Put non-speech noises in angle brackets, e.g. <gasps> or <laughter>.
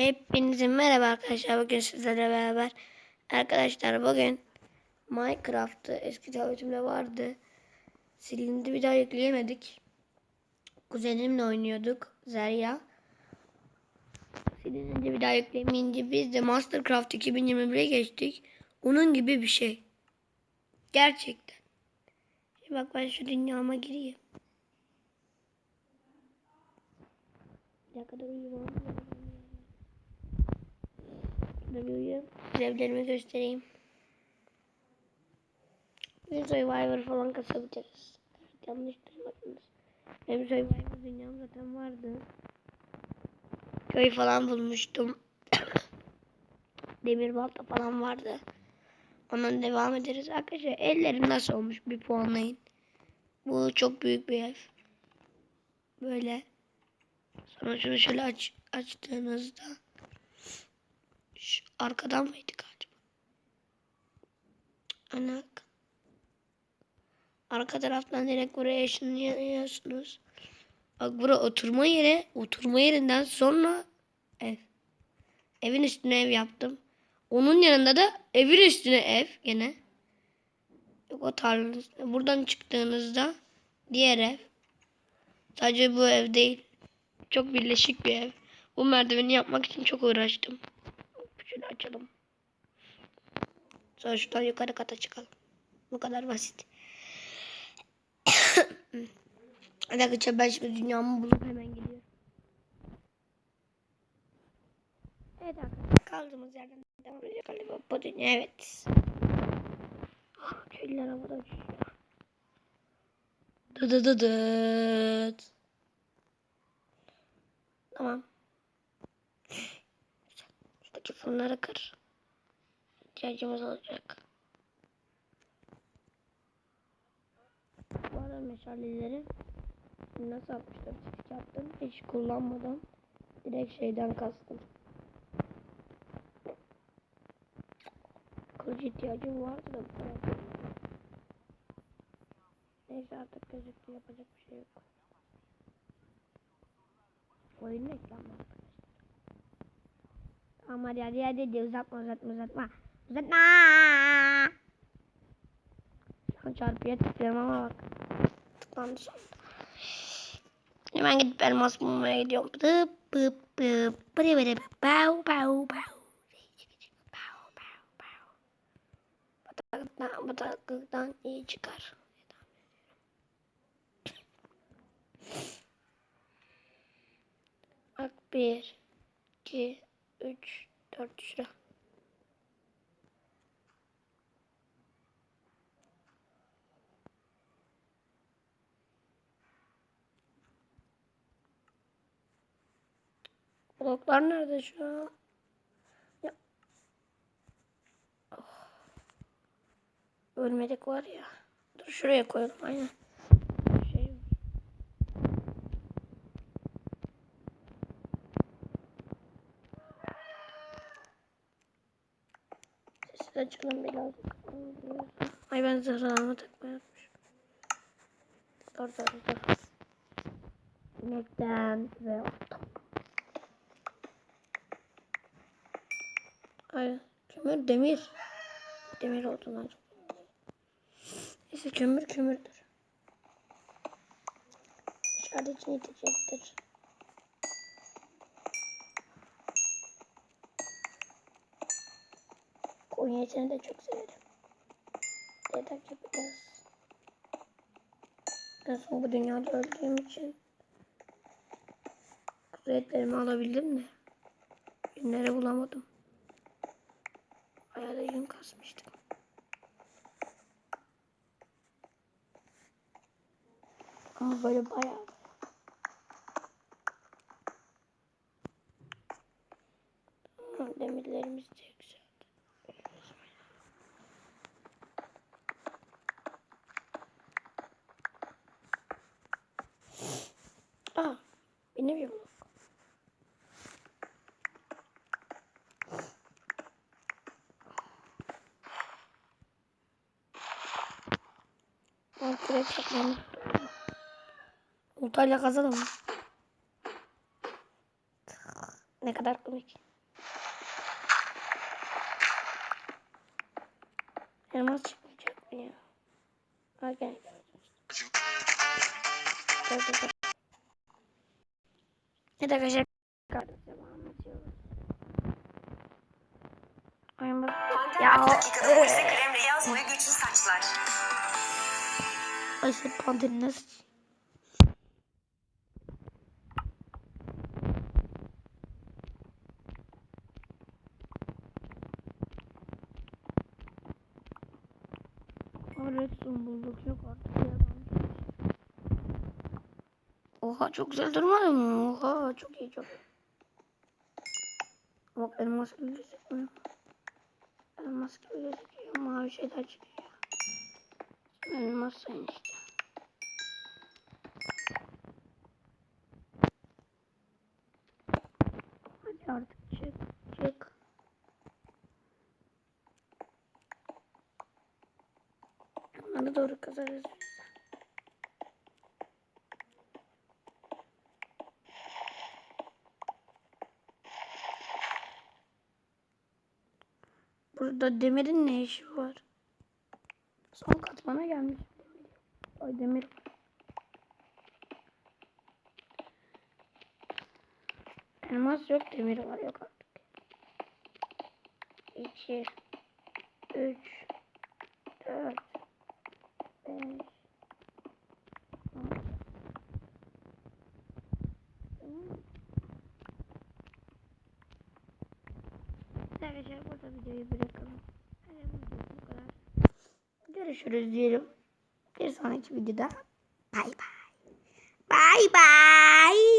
Hepinize merhaba arkadaşlar. Bugün sizlerle beraber arkadaşlar bugün Minecraft'ı eski tabletimde vardı. Silindi bir daha yükleyemedik. Kuzenimle oynuyorduk. Zerya. Silince bir daha yükleyemeyince biz de Mastercraft 2021'e geçtik. Onun gibi bir şey. Gerçekten. Şimdi bak ben şu dünyama gireyim. Dakika dur uyuyayım. Size evlerimi göstereyim. Bir Survivor falan kasabiliriz. Evet, yanlış duymadınız. Benim Survivor dünyam zaten vardı. Köy falan bulmuştum. <coughs> Demir balta falan vardı. Ondan devam ederiz. Arkadaşlar ellerim nasıl olmuş bir puanlayın. Bu çok büyük bir ev. Böyle. Sonra şunu şöyle aç, açtığınızda şu arkadan mıydı galiba? Ana. Arka taraftan direkt buraya ışınlıyorsunuz. Bak bura oturma yeri. Oturma yerinden sonra ev. Evin üstüne ev yaptım. Onun yanında da evin üstüne ev gene. Yok o tarlanın üstüne. Buradan çıktığınızda diğer ev. Sadece bu ev değil. Çok birleşik bir ev. Bu merdiveni yapmak için çok uğraştım. Şunu açalım. Sonra şuradan yukarı kata çıkalım. Bu kadar basit. <coughs> Arkadaşlar ben şimdi dünyamı bulup hemen gidiyorum. Evet arkadaşlar kaldığımız yerden devam ediyor galiba. Bu dünya evet. <gasps> Köylüler havada uçuyor. Dı dı dı dıt. Tamam. Fırınları kır. İhtiyacımız olacak. Bu arada meşaleleri nasıl 64 çift yaptım hiç kullanmadan direkt şeyden kastım. Kılıç ihtiyacım vardı da bu. Neyse artık gözüktü yapacak bir şey yok. Oyun arkadaşlar. Tamam hadi hadi hadi, uzatma uzatma uzatma. Uzatma. Şu an çarpıya tıklıyorum ama bak. Tıklandı sonunda. Hemen gidip elmas bulmaya gidiyorum. Pırı pıp. Pow pow pow. Pow pow pow. Bataklıktan, bataklıktan iyi çıkar. Bak bir, iki, üç, dört şura. Bloklar nerede şu an? Ya. Oh. Ölmedik var ya. Dur şuraya koyalım aynen. Şey var. Sesi açalım birazcık. Ay ben zırhlarımı takmayı unutmuşum. Dur dur dur. İnekten ve ottan. Ay kömür demir. Demir oldu lan. Neyse kömür kömürdür. Dışarıda için yetecektir. Etini de çok severim. Yatak yapacağız. En son bu dünyada öldüğüm için kuzu etlerimi alabildim de günleri bulamadım. Bayağı da yün kasmıştım. Ama böyle bayağı Al direkt saklandım. Ultayla kazanalım. Ne kadar komik. Elmas çıkmayacak mı ya? Ha gel. Evet arkadaşlar. Ya. Dakikada Mucize kremle yaz boyu güçlü saçlar. Ay sen panterin nasıl? Redstone bulduk yok artık ya. Oha çok güzel durmadı mı? Oha çok iyi çok iyi. Bak elmas gibi gözükmüyor. Elmas gibi gözüküyor. Mavi şeyler çıkıyor. Elmas sayın işte. Hadi artık çık çık. Onlara doğru kazarız. Burada demirin ne işi var? Son katmana gelmiş. Ay demir. Elmas yok demir var yok artık. 2 3 4 5 Arkadaşlar burada videoyu bırakalım. Görüşürüz diyelim. Bir sonraki videoda. Bay bay. Bay bay.